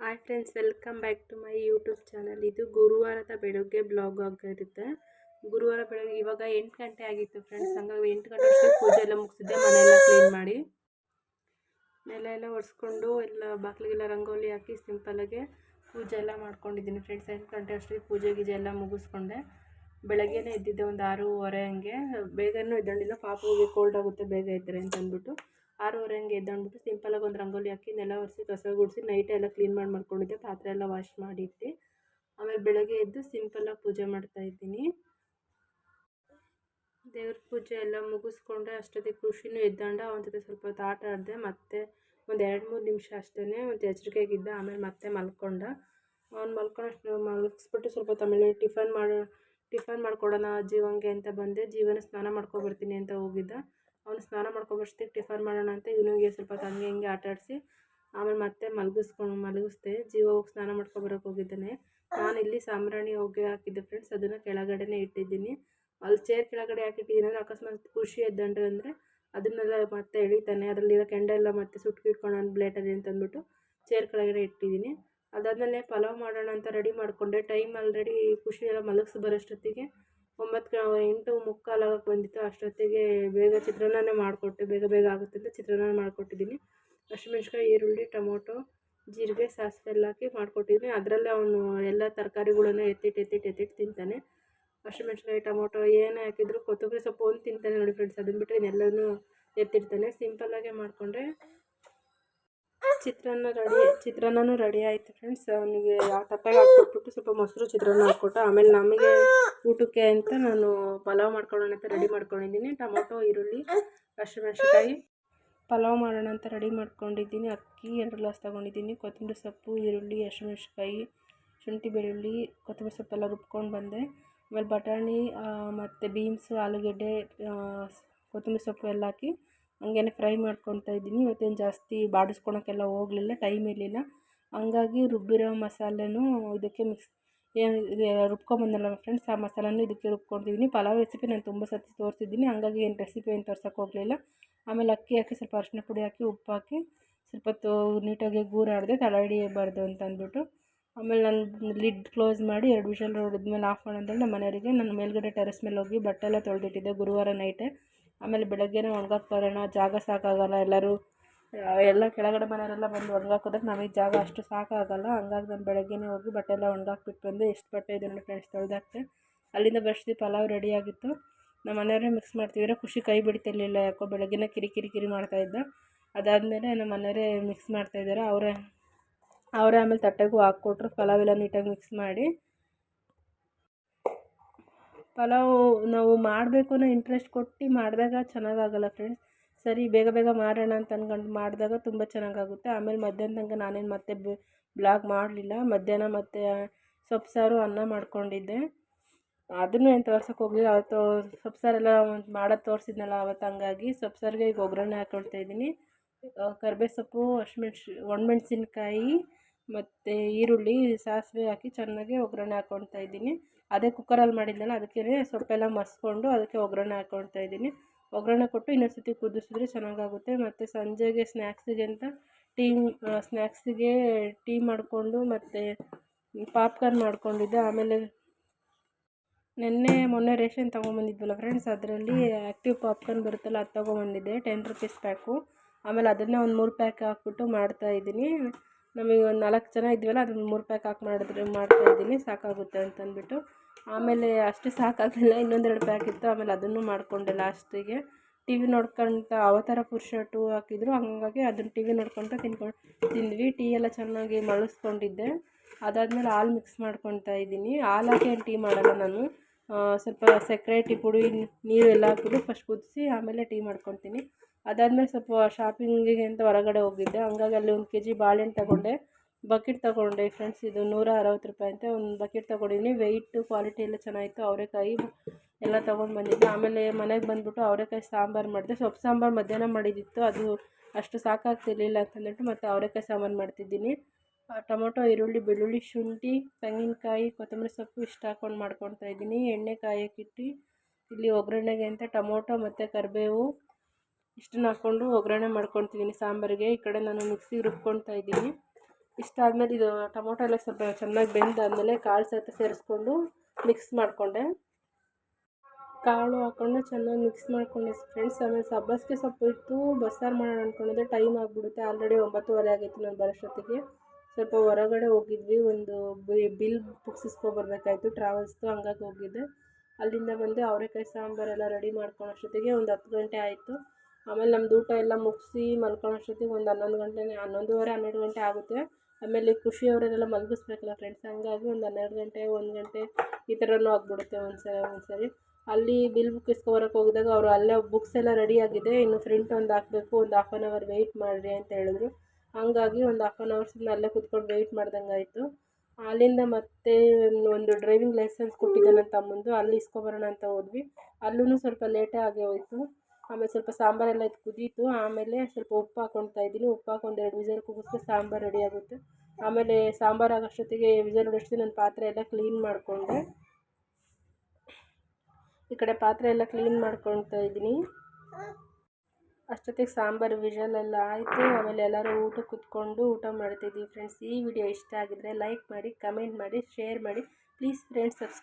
Hi friends welcome back to my YouTube channel ಇದು ಗುರುವಾರದ ಬೆಳಗ್ಗೆ ಬ್ಲಾಗ್ ಆಗಿರುತ್ತೆ. ಗುರುವಾರ ಬೆಳಗ್ಗೆ ಇವಾಗ ಎಂಟು ಗಂಟೆ ಆಗಿತ್ತು ಫ್ರೆಂಡ್ಸ್ ಹಂಗಾಗಿ ಎಂಟು ಗಂಟೆ ಅಷ್ಟೊತ್ತಿಗೆ ಪೂಜೆ ಎಲ್ಲ ಮುಗಿಸಿದ್ದೆ. ಮನೆಯೆಲ್ಲ ಕ್ಲೀನ್ ಮಾಡಿ. ನೆಲ ಎಲ್ಲ ಒರೆಸ್ಕೊಂಡು ಎಲ್ಲ ಬಾಗಿಲಿಗೆಲ್ಲ ರಂಗೋಲಿ ಹಾಕಿ ಸಿಂಪಲ್ಲಾಗೆ ಪೂಜೆ ಎಲ್ಲ ಮಾಡ್ಕೊಂಡಿದ್ದೀನಿ ಫ್ರೆಂಡ್ಸ್ ಎಂಟು ಗಂಟೆ ಅಷ್ಟೊತ್ತಿಗೆ ಪೂಜೆ ಗೀಜೆ ಎಲ್ಲ ಮುಗಿಸ್ಕೊಂಡೆ. ಬೆಳಗ್ಗೆನೇ ಎದ್ದಿದ್ದೆ ಒಂದು ಆರೂವರೆ ಹಂಗೆ. ಬೇಗನೂ ಇದ್ದಂಡಿಲ್ಲ ಪಾಪಗೆ ಕೋಲ್ಡ್ ಆಗುತ್ತೆ ಬೇಗ ಇದ್ದರೆ ಅಂತ ಅಂದ್ಬಿಟ್ಟು ಆರೂವರೆ ಹಂಗೆ ಎದ್ದೊಂಡ್ಬಿಟ್ಟು ಸಿಂಪಲಾಗಿ ಒಂದು ರಂಗೋಲಿ ಹಾಕಿ ನೆಲ ಒರೆಸಿ, ಕಸ ಗುಡಿಸಿ ನೈಟ್ ಎಲ್ಲ ಕ್ಲೀನ್ ಮಾಡಿ ಮಾಡ್ಕೊಂಡಿದ್ದೆ. ಪಾತ್ರೆ ಎಲ್ಲ ವಾಶ್ ಮಾಡಿಟ್ಟು ಆಮೇಲೆ ಬೆಳಗ್ಗೆ ಎದ್ದು ಸಿಂಪಲಾಗಿ ಪೂಜೆ ಮಾಡ್ತಾಯಿದ್ದೀನಿ ದೇವ್ರ ಪೂಜೆ ಎಲ್ಲ ಮುಗಿಸ್ಕೊಂಡೆ ಅಷ್ಟೊತ್ತಿಗೆ ಖುಷಿನೂ ಎದ್ದಾಂಡ, ಅವನ ಜೊತೆ ಸ್ವಲ್ಪ ಹೊತ್ತು ಆಟ ಆಡಿದೆ, ಮತ್ತೆ ಒಂದು ಎರಡು ಮೂರು ನಿಮಿಷ ಅಷ್ಟೇ ಒಂದು ಎಚ್ಚರಿಕೆಗಿದ್ದ ಆಮೇಲೆ ಮತ್ತೆ ಮಲ್ಕೊಂಡ. ಅವ್ನು ಮಲ್ಕೊಂಡಷ್ಟು ಮಲಗಿಸ್ಬಿಟ್ಟು ಸ್ವಲ್ಪ ಆಮೇಲೆ ಟಿಫನ್ ಮಾಡೋ, ಟಿಫನ್ ಮಾಡ್ಕೊಡೋಣ ಜೀವಂಗೆ ಅಂತ ಬಂದೆ. ಜೀವನ ಸ್ನಾನ ಮಾಡ್ಕೊಬರ್ತೀನಿ ಅಂತ ಹೋಗಿದ್ದ. ಅವನು ಸ್ನಾನ ಮಾಡ್ಕೊಬರ್ಸ್ತಿಗೆ ಟಿಫನ್ ಮಾಡೋಣ ಅಂತ ಇವನಿಗೆ ಸ್ವಲ್ಪ ಹಂಗೆ ಹಿಂಗೆ ಆಟ ಆಡಿಸಿ, ಆಮೇಲೆ ಮತ್ತೆ ಮಲಗಿಸ್ಕೊಂಡು ಮಲಗಿಸ್ದೆ. ಜೀವ ಹೋಗಿ ಸ್ನಾನ ಮಾಡ್ಕೊಬರೋಕೆ ಹೋಗಿದ್ದಾನೆ. ಇಲ್ಲಿ ಸಾಂಬ್ರಾಣಿ ಹೋಗಿ ಹಾಕಿದ್ದೆ ಫ್ರೆಂಡ್ಸ್ ಅದನ್ನು ಕೆಳಗಡೆನೇ ಇಟ್ಟಿದ್ದೀನಿ. ಅಲ್ಲಿ ಚೇರ್ ಕೆಳಗಡೆ ಹಾಕಿಟ್ಟಿದ್ದೀನಿ ಅಂದರೆ ಅಕಸ್ಮಾತ್ ಖುಷಿ ಎದ್ದಂಡ್ರೆ ಅಂದರೆ ಅದನ್ನೆಲ್ಲ ಮತ್ತೆ ಎಳಿತಾನೆ. ಅದರಲ್ಲಿರೋ ಕೆಂಡ ಎಲ್ಲ ಮತ್ತೆ ಸುಟ್ಕಿಟ್ಕೊಂಡು ಬ್ಲೇಟಲ್ಲಿ ಅಂತಂದ್ಬಿಟ್ಟು ಚೇರ್ ಕೆಳಗಡೆ ಇಟ್ಟಿದ್ದೀನಿ. ಅದಾದಮೇಲೆ ಪಲಾವ್ ಮಾಡೋಣ ಅಂತ ರೆಡಿ ಮಾಡಿಕೊಂಡೆ. ಟೈಮ್ ಆಲ್ರೆಡಿ ಖುಷಿ ಎಲ್ಲ ಮಲಗಿಸಿ ಬರೋಷ್ಟೊತ್ತಿಗೆ. ಒಂಬತ್ತು ಎಂಟು ಮುಕ್ಕಾಲು ಆಗಕ್ಕೆ ಬಂದಿತ್ತು. ಅಷ್ಟೊತ್ತಿಗೆ ಬೇಗ ಚಿತ್ರಾನ್ನನೇ ಮಾಡಿಕೊಟ್ಟೆ. ಬೇಗ ಬೇಗ ಆಗುತ್ತೆ ಅಂತ ಚಿತ್ರಾನ್ನ ಮಾಡಿಕೊಟ್ಟಿದ್ದೀನಿ. ಹಸಿಮೆಣ್ಸಿಕಾಯಿ ಈರುಳ್ಳಿ, ಟೊಮೊಟೊ, ಜೀರಿಗೆ, ಸಾಸಿವೆ ಎಲ್ಲ ಹಾಕಿ ಮಾಡಿಕೊಟ್ಟಿದ್ದೀನಿ. ಅದರಲ್ಲೇ ಅವನು ಎಲ್ಲ ತರಕಾರಿಗಳನ್ನು ಎತ್ತಿಟ್ಟು ಎತ್ತಿಟ್ಟು ಎತ್ತಿಟ್ಟು ತಿಂತಾನೆ. ಹಸಿಮೆಣ್ಸಿಕಾಯಿ ಟೊಮೊಟೊ ಏನೇ ಹಾಕಿದ್ರು, ಕೊತ್ತಂಬರಿ ಸೊಪ್ಪು ಒಂದು ತಿಂತಾನೆ ನೋಡಿ ಫ್ರೆಂಡ್ಸ್ ಅದನ್ನು ಬಿಟ್ಟರೆ ಇನ್ನೆಲ್ಲನೂ ಎತ್ತಿಡ್ತಾನೆ. ಸಿಂಪಲ್ಲಾಗೆ ಮಾಡಿಕೊಂಡ್ರೆ ಚಿತ್ರಾನ್ನ ರೆಡಿ, ಚಿತ್ರಾನ್ನನೂ ರೆಡಿ ಆಯಿತು ಫ್ರೆಂಡ್ಸ್ ಅವನಿಗೆ ಆ ತಪ್ಪೆಗೆ ಹಾಕ್ಕೊಟ್ಬಿಟ್ಟು ಸ್ವಲ್ಪ ಮೊಸರು ಚಿತ್ರಾನ್ನ ಹಾಕ್ಕೊಟ್ಟು. ಆಮೇಲೆ ನಮಗೆ ಊಟಕ್ಕೆ ಅಂತ ನಾನು ಪಲಾವ್ ಮಾಡ್ಕೊಳ್ಳೋಣ ಅಂತ ರೆಡಿ ಮಾಡ್ಕೊಂಡಿದ್ದೀನಿ. ಟೊಮೊಟೊ, ಈರುಳ್ಳಿ, ಹಸಿಮೆಣಸಿನ್ಕಾಯಿ. ಪಲಾವ್ ಮಾಡೋಣ ಅಂತ ರೆಡಿ ಮಾಡ್ಕೊಂಡಿದ್ದೀನಿ. ಅಕ್ಕಿ ಎರಡು ಗ್ಲಾಸ್ ತೊಗೊಂಡಿದ್ದೀನಿ. ಕೊತ್ತಂಬರಿ ಸೊಪ್ಪು, ಈರುಳ್ಳಿ, ಹಸಿಮೆಣಸಿನ್ಕಾಯಿ, ಶುಂಠಿ ಬೆಳ್ಳುಳ್ಳಿ, ಕೊತ್ತಂಬರಿ ಸೊಪ್ಪೆಲ್ಲ ರುಬ್ಕೊಂಡು ಬಂದೆ. ಆಮೇಲೆ ಬಟಾಣಿ ಮತ್ತು ಬೀನ್ಸು ಆಲೂಗೆಡ್ಡೆ ಕೊತ್ತಂಬರಿ ಸೊಪ್ಪು ಎಲ್ಲ ಹಾಕಿ ಹಂಗೇನೆ ಫ್ರೈ ಮಾಡ್ಕೊಳ್ತಾ ಇದ್ದೀನಿ. ಇವತ್ತೇನು ಜಾಸ್ತಿ ಬಾಡಿಸ್ಕೊಳಕ್ಕೆಲ್ಲ ಹೋಗಲಿಲ್ಲ ಟೈಮ್ ಇರಲಿಲ್ಲ. ಹಂಗಾಗಿ ರುಬ್ಬಿರೋ ಮಸಾಲೆನೂ ಇದಕ್ಕೆ ಮಿಕ್ಸ್ ಏನು ರುಬ್ಕೊಂಬಂದಲ್ಲ ಫ್ರೆಂಡ್ಸ್ ಆ ಮಸಾಲನೂ ಇದಕ್ಕೆ ರುಬ್ಕೊಂಡಿದ್ದೀನಿ ಪಲಾವ್ ರೆಸಿಪಿ ನಾನು ತುಂಬ ಸತಿ ತೋರಿಸಿದ್ದೀನಿ. ಹಂಗಾಗಿ ಏನು ರೆಸಿಪಿ ಏನು ತೋರ್ಸೋಕೆ ಹೋಗಲಿಲ್ಲ. ಆಮೇಲೆ ಅಕ್ಕಿ ಹಾಕಿ ಸ್ವಲ್ಪ ಅರಿಶಿನ ಪುಡಿ ಹಾಕಿ, ಉಪ್ಪು ಹಾಕಿ, ಸ್ವಲ್ಪ ಹೊತ್ತು ನೀಟಾಗಿ ಗೂರಾಡಿದೆ ತಳ ಬಾರ್ದು ಅಂತ ಅಂದ್ಬಿಟ್ಟು. ಆಮೇಲೆ ನಾನು ಲಿಡ್ ಕ್ಲೋಸ್ ಮಾಡಿ ಎರಡು ವಿಷಲ್ ಹೊಡೆದ್ಮೇಲೆ ಆಫ್ ಮಾಡೋಂತೇಳಿ ನಮ್ಮ ಮನೆಯವರಿಗೆ ನಾನು ಮೇಲ್ಗಡೆ ಟೆರೆಸ್ ಮೇಲೆ ಹೋಗಿ ಬಟ್ಟೆ ಎಲ್ಲ ತೊಳೆದಿಟ್ಟಿದ್ದೆ ಗುರುವಾರ ನೈಟೇ ಆಮೇಲೆ ಬೆಳಗ್ಗೆನೇ ಒಣ್ಗಾಕಿ ಬರೋಣ, ಜಾಗ ಸಾಕಾಗಲ್ಲ, ಎಲ್ಲರೂ ಎಲ್ಲ ಕೆಳಗಡೆ ಮನೆಯವರೆಲ್ಲ ಬಂದು ಒಣ್ಗಾಕೋದಕ್ಕೆ ನಮಗೆ ಜಾಗ ಅಷ್ಟು ಸಾಕಾಗಲ್ಲ. ಹಂಗಾಗಿ ನಾನು ಬೆಳಗ್ಗೆನೇ ಹೋಗಿ ಬಟ್ಟೆ ಎಲ್ಲ ಒಣ್ಗಾಕ್ಬಿಟ್ಟು ಬಂದೆ. ಎಷ್ಟು ಬಟ್ಟೆ ಇದೆ ನೋಡಿ ಫ್ರೆಂಡ್ಸ್ ತೊಳೆದಾಕ್ತೆ. ಅಲ್ಲಿಂದ ಬರ್ಸ್ತಿ ಪಲಾವ್ ರೆಡಿಯಾಗಿತ್ತು ನಮ್ಮ ಮನೆಯವರೇ ಮಿಕ್ಸ್ ಮಾಡ್ತಿದ್ರೆ. ಖುಷಿ ಕೈ ಬಿಡ್ತಿರ್ಲಿಲ್ಲ ಯಾಕೋ ಬೆಳಗ್ಗೆನೇ ಕಿರಿ ಕಿರಿ ಕಿರಿ ಮಾಡ್ತಾಯಿದ್ದ ಅದಾದಮೇಲೆ ನಮ್ಮ ಮನೆಯವರೇ ಮಿಕ್ಸ್ ಮಾಡ್ತಾಯಿದ್ದಾರೆ ಅವರೇ ಅವರೇ ಆಮೇಲೆ ತಟ್ಟೆಗೂ ಹಾಕ್ಕೊಟ್ರು. ಪಲಾವೆಲ್ಲ ನೀಟಾಗಿ ಮಿಕ್ಸ್ ಮಾಡಿ. ಪಲಾವು ನಾವು ಮಾಡಬೇಕು ಅನ್ನೋ ಇಂಟ್ರೆಸ್ಟ್ ಕೊಟ್ಟು ಮಾಡಿದಾಗ ಚೆನ್ನಾಗಾಗಲ್ಲ ಫ್ರೆಂಡ್ಸ್ ಸರಿ, ಬೇಗ ಬೇಗ ಮಾಡೋಣ ಅಂತ ಅಂದ್ಕೊಂಡು ಮಾಡಿದಾಗ ತುಂಬ ಚೆನ್ನಾಗಾಗುತ್ತೆ. ಆಮೇಲೆ ಮಧ್ಯಾಹ್ನ ತನಕ ನಾನೇನು ಮತ್ತೆ ಬ್ಲಾಗ್ ಮಾಡಲಿಲ್ಲ. ಮಧ್ಯಾಹ್ನ ಮತ್ತು ಸೊಪ್ಪು ಸಾರು ಅನ್ನ ಮಾಡ್ಕೊಂಡಿದ್ದೆ. ಅದನ್ನು ಏನು ತೋರ್ಸೋಕೆ ಹೋಗಲಿಲ್ಲ. ಅವತ್ತು ಸೊಪ್ಪು ಸಾರೆಲ್ಲ ಮಾಡೋದು ತೋರಿಸಿದ್ನಲ್ಲ ಅವತ್ತು ಹಂಗಾಗಿ ಸೊಪ್ಪು ಸಾರಿಗೆ ಈಗ ಒಗ್ಗರಣೆ ಹಾಕ್ಕೊಳ್ತಾ ಇದ್ದೀನಿ. ಕರ್ಬೇವು ಸೊಪ್ಪು ಹಸಿಮೆಣ್ಸಿ ಒಣಮೆಣ್ಸಿನ್ಕಾಯಿ ಮತ್ತು ಈರುಳ್ಳಿ, ಸಾಸಿವೆ ಹಾಕಿ ಚೆನ್ನಾಗಿ ಒಗ್ಗರಣೆ ಹಾಕ್ಕೊಳ್ತಾ ಇದ್ದೀನಿ. ಅದೇ ಕುಕ್ಕರಲ್ಲಿ ಮಾಡಿದ್ನಲ್ಲ ಅದಕ್ಕೇ ಸೊಪ್ಪೆಲ್ಲ ಮಸ್ಕೊಂಡು ಅದಕ್ಕೆ ಒಗ್ಗರಣೆ ಹಾಕ್ಕೊಳ್ತಾ ಇದ್ದೀನಿ. ಒಗ್ಗರಣೆ ಕೊಟ್ಟು ಇನ್ನೊಂದು ಸತಿ ಕುದಿಸಿದ್ರೆ ಚೆನ್ನಾಗಾಗುತ್ತೆ. ಮತ್ತು ಸಂಜೆಗೆ ಸ್ನ್ಯಾಕ್ಸಿಗೆ ಅಂತ ಟೀ ಸ್ನ್ಯಾಕ್ಸಿಗೆ ಟೀ ಮಾಡಿಕೊಂಡು ಮತ್ತು ಪಾಪ್ಕಾರ್ನ್ ಮಾಡ್ಕೊಂಡಿದ್ದೆ. ಆಮೇಲೆ ನಿನ್ನೆ ಮೊನ್ನೆ ರೇಷನ್ ತೊಗೊಂಬಂದಿದ್ವಲ್ಲ ಫ್ರೆಂಡ್ಸ್ ಅದರಲ್ಲಿ ಆ್ಯಕ್ಟಿವ್ ಪಾಪ್ಕಾರ್ನ್ ಬರುತ್ತಲ್ಲ, ಅದು ತೊಗೊಂಬಂದಿದ್ದೆ. ಟೆನ್ ರುಪೀಸ್ ಪ್ಯಾಕು ಆಮೇಲೆ ಅದನ್ನೇ ಒಂದು ಮೂರು ಪ್ಯಾಕ್ ಹಾಕ್ಬಿಟ್ಟು ಮಾಡ್ತಾಯಿದ್ದೀನಿ ನಮಗೆ ಒಂದು ನಾಲ್ಕು ಜನ ಇದ್ವಲ್ಲ ಅದನ್ನು ಮೂರು ಪ್ಯಾಕ್ ಹಾಕಿ ಮಾಡಿದ್ರೆ ಮಾಡ್ತಾಯಿದ್ದೀನಿ ಸಾಕಾಗುತ್ತೆ ಅಂತಂದ್ಬಿಟ್ಟು. ಆಮೇಲೆ ಅಷ್ಟು ಸಾಕಾಗಲಿಲ್ಲ, ಇನ್ನೊಂದೆರಡು ಪ್ಯಾಕ್ ಇತ್ತು, ಆಮೇಲೆ ಅದನ್ನು ಮಾಡಿಕೊಂಡೆ ಲಾಸ್ಟಿಗೆ. ಟಿ ವಿ ನೋಡ್ಕೊಂತ ಅವತಾರ ಪುರುಷ ಟೂ ಹಾಕಿದ್ರು, ಹಂಗಾಗಿ ಅದನ್ನು ಟಿ ವಿ ನೋಡ್ಕೊತ ತಿನ್ಕೊಂಡು ತಿಂದ್ವಿ. ಟೀ ಎಲ್ಲ ಚೆನ್ನಾಗಿ ಮಳಸ್ಕೊಂಡಿದ್ದೆ ಅದಾದಮೇಲೆ ಹಾಲು ಮಿಕ್ಸ್ ಮಾಡ್ಕೊತಾ ಇದ್ದೀನಿ. ಹಾಲು ಹಾಕಿ ಟೀ ಮಾಡಲ್ಲ ನಾನು. ಸ್ವಲ್ಪ ಸಕ್ಕರೆ, ಟೀ ಪುಡಿ, ನೀರು ಎಲ್ಲ ಹಾಕ್ಬಿಟ್ಟು ಫಸ್ಟ್ ಕುದಿಸಿ, ಆಮೇಲೆ ಟೀ ಮಾಡ್ಕೊತೀನಿ ಅದಾದಮೇಲೆ ಸ್ವಲ್ಪ ಶಾಪಿಂಗಿಗೆ ಅಂತ ಹೊರಗಡೆ ಹೋಗಿದ್ದೆ. ಹಂಗಾಗಿ ಅಲ್ಲಿ ಒಂದು ಕೆ ಜಿ ಬಾಳೆಹಣ್ಣು ತಗೊಂಡೆ. ಬಕೆಟ್ ತೊಗೊಂಡೆ ಫ್ರೆಂಡ್ಸ್ ಇದು ನೂರ ಅರವತ್ತು ರೂಪಾಯಿ ಅಂತ ಒಂದು ಬಕೆಟ್ ತೊಗೊಂಡಿದ್ದೀನಿ ವೆಯ್ಟು ಕ್ವಾಲಿಟಿ ಎಲ್ಲ ಚೆನ್ನಾಗಿತ್ತು. ಅವರೆಕಾಯಿ ಎಲ್ಲ ತೊಗೊಂಡು ಬಂದಿದ್ದೆ. ಆಮೇಲೆ ಮನೆಗೆ ಬಂದುಬಿಟ್ಟು ಅವರೆಕಾಯಿ ಸಾಂಬಾರು ಮಾಡಿದೆ. ಸೊಪ್ಪು ಸಾಂಬಾರು ಮಧ್ಯಾಹ್ನ ಮಾಡಿದ್ದಿತ್ತು ಅದು ಅಷ್ಟು ಸಾಕಾಗ್ತಿರ್ಲಿಲ್ಲ ಅಂತಂದ್ಬಿಟ್ಟು ಮತ್ತು ಅವರೆಕಾಯಿ ಸಾಂಬಾರು ಮಾಡ್ತಿದ್ದೀನಿ. ಟೊಮೊಟೊ, ಈರುಳ್ಳಿ, ಬೆಳ್ಳುಳ್ಳಿ, ಶುಂಠಿ, ತೆಂಗಿನಕಾಯಿ, ಕೊತ್ತಂಬರಿ ಸೊಪ್ಪು ಇಷ್ಟು ಹಾಕ್ಕೊಂಡು ಮಾಡ್ಕೊಳ್ತಾ ಇದ್ದೀನಿ. ಎಣ್ಣೆ ಕಾಯಕ್ಕಿಟ್ಟು ಇಲ್ಲಿ ಒಗ್ಗರಣೆಗೆ ಅಂತ ಟೊಮೊಟೊ ಮತ್ತು ಕರಿಬೇವು ಇಷ್ಟನ್ನು ಹಾಕ್ಕೊಂಡು ಒಗ್ಗರಣೆ ಮಾಡ್ಕೊತಿದ್ದೀನಿ ಸಾಂಬಾರಿಗೆ. ಈ ಕಡೆ ನಾನು ಮಿಕ್ಸಿಗೆ ರುಬ್ಕೊಳ್ತಾ ಇದ್ದೀನಿ. ಇಷ್ಟ ಆದಮೇಲೆ ಇದು ಟೊಮೊಟೊ ಎಲ್ಲ ಸ್ವಲ್ಪ ಚೆನ್ನಾಗಿ ಬೆಂದಾದಮೇಲೆ ಕಾಳು ಸಹಿತ ಸೇರಿಸ್ಕೊಂಡು ಮಿಕ್ಸ್ ಮಾಡಿಕೊಂಡೆ. ಕಾಳು ಹಾಕ್ಕೊಂಡು ಚೆನ್ನಾಗಿ ಮಿಕ್ಸ್ ಮಾಡ್ಕೊಂಡೆ ಫ್ರೆಂಡ್ಸ್ ಆಮೇಲೆ ಸಬ್ಬಸಿಗೆ ಸ್ವಲ್ಪ ಇತ್ತು. ಬಸ್ಸಾರು ಮಾಡೋಣ ಅಂದ್ಕೊಂಡಿದ್ದೆ ಟೈಮ್ ಆಗಿಬಿಡುತ್ತೆ. ಆಲ್ರೆಡಿ ಒಂಬತ್ತುವರೆ ಆಗಿತ್ತು ನಾನು ಬರೋಷ್ಟೊತ್ತಿಗೆ ಸ್ವಲ್ಪ ಹೊರಗಡೆ ಹೋಗಿದ್ವಿ. ಒಂದು ಬಿಲ್ ಬುಕ್ಸಿಸ್ಕೊಬರ್ಬೇಕಾಯ್ತು ಟ್ರಾವೆಲ್ಸ್ದು ಹಂಗಾಗಿ ಹೋಗಿದ್ದೆ. ಅಲ್ಲಿಂದ ಬಂದು ಅವರೆಕಾಯಿ ಸಾಂಬಾರೆಲ್ಲ ರೆಡಿ ಮಾಡ್ಕೊಳೋಷ್ಟೊತ್ತಿಗೆ ಒಂದು ಹತ್ತು ಗಂಟೆ ಆಯಿತು. ಆಮೇಲೆ ನಮ್ಮದು ಊಟ ಎಲ್ಲ ಮುಗಿಸಿ ಮಲ್ಕೊಳ್ಳೋಷ್ಟೊತ್ತಿಗೆ ಒಂದು ಹನ್ನೊಂದು ಗಂಟೆನೇ, ಹನ್ನೊಂದುವರೆ, ಹನ್ನೆರಡು ಗಂಟೆ ಆಗುತ್ತೆ. ಆಮೇಲೆ ಖುಷಿ ಅವರನ್ನೆಲ್ಲ ಮಲಗಿಸ್ಬೇಕಲ್ಲ ಫ್ರೆಂಡ್ಸ್ ಹಂಗಾಗಿ ಒಂದು ಹನ್ನೆರಡು ಗಂಟೆ, ಒಂದು ಗಂಟೆ ಈ ಥರನೂ ಆಗಿಬಿಡುತ್ತೆ ಒಂದು ಸಲ ಒಂದು ಅಲ್ಲಿ ಬಿಲ್ ಬುಕ್ ಇಸ್ಕೊಬರಕ್ಕೆ ಹೋಗಿದಾಗ ಅವರು ಅಲ್ಲೇ ಬುಕ್ಸ್ ಎಲ್ಲ ರೆಡಿ ಆಗಿದೆ, ಇನ್ನು ಫ್ರಿಂಟ್ ಒಂದು ಹಾಕಬೇಕು, ಒಂದು ಹಾಫ್ ಆನ್ ಅವರ್ ವೆಯ್ಟ್ ಮಾಡಿರಿ ಅಂತ ಹೇಳಿದ್ರು. ಹಂಗಾಗಿ ಒಂದು ಹಾಫ್ ಆನ್ ಅವರ್ ಸುಮ್ಮನೆ ಅಲ್ಲೇ ಕುತ್ಕೊಂಡು ವೆಯ್ಟ್ ಮಾಡ್ದಂಗೆ ಆಯಿತು. ಅಲ್ಲಿಂದ ಮತ್ತೆ ಒಂದು ಡ್ರೈವಿಂಗ್ ಲೈಸೆನ್ಸ್ ಕೊಟ್ಟಿದ್ದೆ ನನ್ನ ತಮ್ಮಂದು, ಅಲ್ಲಿ ಇಸ್ಕೊಬರೋಣ ಅಂತ ಹೋದ್ವಿ. ಅಲ್ಲೂ ಸ್ವಲ್ಪ ಲೇಟೇ ಆಗಿ ಹೋಯಿತು. ಆಮೇಲೆ ಸ್ವಲ್ಪ ಸಾಂಬಾರೆಲ್ಲ ಇದು ಕುದೀತು, ಆಮೇಲೆ ಸ್ವಲ್ಪ ಉಪ್ಪು ಹಾಕ್ಕೊಳ್ತಾ ಇದ್ದೀನಿ. ಉಪ್ಪು ಹಾಕೊಂಡು ಎರಡು ವಿಸಲ್ ಕೂಗಿಸಿದ್ರೆ ಸಾಂಬಾರು ರೆಡಿ ಆಗುತ್ತೆ. ಆಮೇಲೆ ಸಾಂಬಾರು ಆಗೋಷ್ಟೊತ್ತಿಗೆ ವಿಸಲ್ ಹೊಡಿಸ್ತೀನಿ ನನ್ನ ಪಾತ್ರೆ ಎಲ್ಲ ಕ್ಲೀನ್ ಮಾಡಿಕೊಂಡೆ. ಈ ಕಡೆ ಪಾತ್ರೆ ಎಲ್ಲ ಕ್ಲೀನ್ ಮಾಡ್ಕೊಳ್ತಾ ಇದ್ದೀನಿ. ಅಷ್ಟೊತ್ತಿಗೆ ಸಾಂಬಾರು ವಿಷಲೆಲ್ಲ ಆಯಿತು. ಆಮೇಲೆ ಎಲ್ಲರೂ ಊಟ ಕೂತ್ಕೊಂಡು ಊಟ ಮಾಡ್ತಿದ್ವಿ ಫ್ರೆಂಡ್ಸ್ ಈ ವಿಡಿಯೋ ಇಷ್ಟ ಆಗಿದ್ರೆ ಲೈಕ್ ಮಾಡಿ ಕಮೆಂಟ್ ಮಾಡಿ ಶೇರ್ ಮಾಡಿ. Please friends subscribe